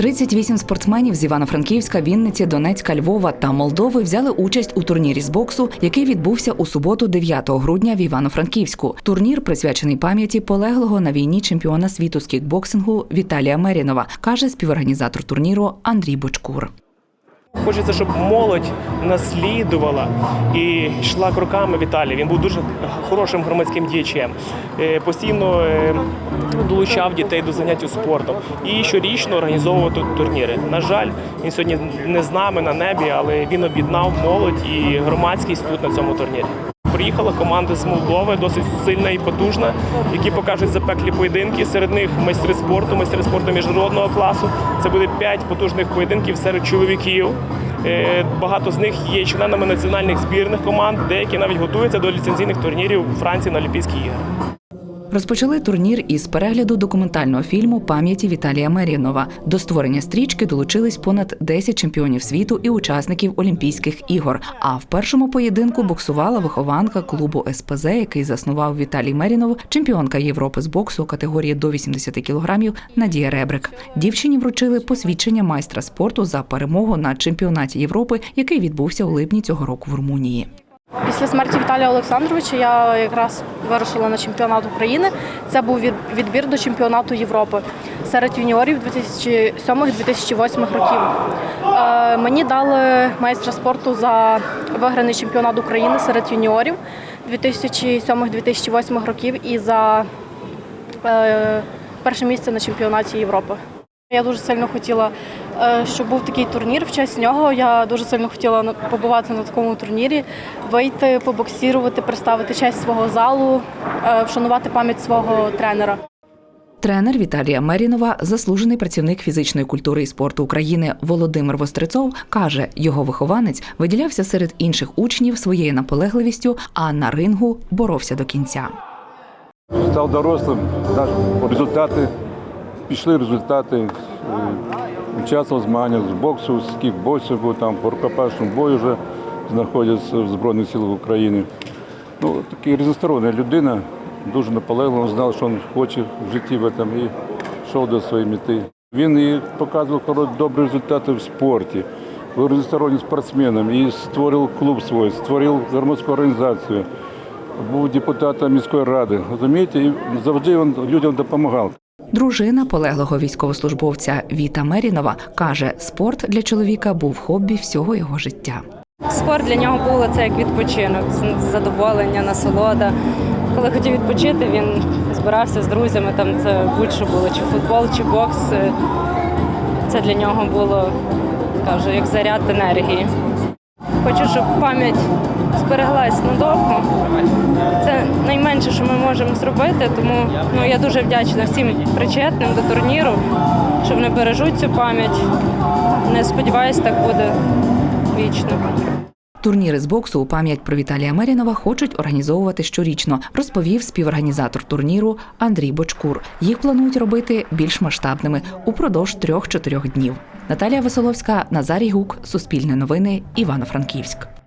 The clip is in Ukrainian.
38 спортсменів з Івано-Франківська, Вінниці, Донецька, Львова та Молдови взяли участь у турнірі з боксу, який відбувся у суботу, 9 грудня в Івано-Франківську. Турнір присвячений пам'яті полеглого на війні чемпіона світу з кікбоксингу Віталія Мерінова, каже співорганізатор турніру Андрій Бочкур. Хочеться, щоб молодь наслідувала і йшла кроками Віталія. Він був дуже хорошим громадським діячем. Е, Постійно е, долучав дітей до занять спортом і щорічно організовував тут турніри. На жаль, він сьогодні не з нами на небі, але він об'єднав молодь і громадськість тут на цьому турнірі. Приїхала команда з Молдови, досить сильна і потужна, які покажуть запеклі поєдинки. Серед них майстри спорту, майстри спорту міжнародного класу. Це буде п'ять потужних поєдинків серед чоловіків. Е, Багато з них є членами національних збірних команд, деякі навіть готуються до ліцензійних турнірів у Франції на Олімпійські ігри. Розпочали турнір із перегляду документального фільму пам'яті Віталія Мерінова. До створення стрічки долучились понад 10 чемпіонів світу і учасників Олімпійських ігор. А в першому поєдинку боксувала вихованка клубу СПЗ, який заснував Віталій Мерінов, чемпіонка Європи з боксу категорії до 80 кілограмів Надія Ребрик. Дівчині вручили посвідчення майстра спорту за перемогу на чемпіонаті Європи, який відбувся у липні цього року в Румунії. Після смерті Віталія Олександровича я якраз вирушила на чемпіонат України. Це був відбір до чемпіонату Європи серед юніорів 2007-2008 років. Е, Мені дали майстра спорту за виграний чемпіонат України серед юніорів 2007-2008 років і за е, перше місце на чемпіонаті Європи. Я дуже сильно хотіла, е, щоб був такий турнір в честь нього. Я дуже сильно хотіла побувати на такому турнірі, вийти, побоксірувати, представити честь свого залу, е, вшанувати пам'ять свого тренера. Тренер Віталія Мерінова, заслужений працівник фізичної культури і спорту України Володимир Вострецов, каже, його вихованець виділявся серед інших учнів своєю наполегливістю, а на рингу боровся до кінця. Став дорослим, результати, пішли результати. Участвував в змаганнях з боксу, з кікбоксу, бо там по рукопашному бою вже знаходяться в Збройних силах України. Ну, такий різностороння людина, дуже наполегливо, знав, що він хоче в житті в этом і йшов до своєї мети. Він і показував добрі результати в спорті, був різностороннім спортсменом і створив клуб свій, створив громадську організацію був депутатом міської ради. Розумієте, і завжди він людям допомагав. Дружина полеглого військовослужбовця Віта Мерінова каже, спорт для чоловіка був хобі всього його життя. Спорт для нього було це як відпочинок, задоволення, насолода. Коли хотів відпочити, він збирався з друзями. Там це будь-що було, чи футбол, чи бокс. Це для нього було кажу, як заряд енергії. Хочу, щоб пам'ять збереглась надовго. Це найменше, що ми можемо зробити, тому ну, я дуже вдячна всім причетним до турніру, що вони бережуть цю пам'ять. Не сподіваюся, так буде вічно. Турніри з боксу у пам'ять про Віталія Мерінова хочуть організовувати щорічно, розповів співорганізатор турніру Андрій Бочкур. Їх планують робити більш масштабними упродовж трьох-чотирьох днів. Наталія Веселовська, Назарій Гук, Суспільне новини, Івано-Франківськ.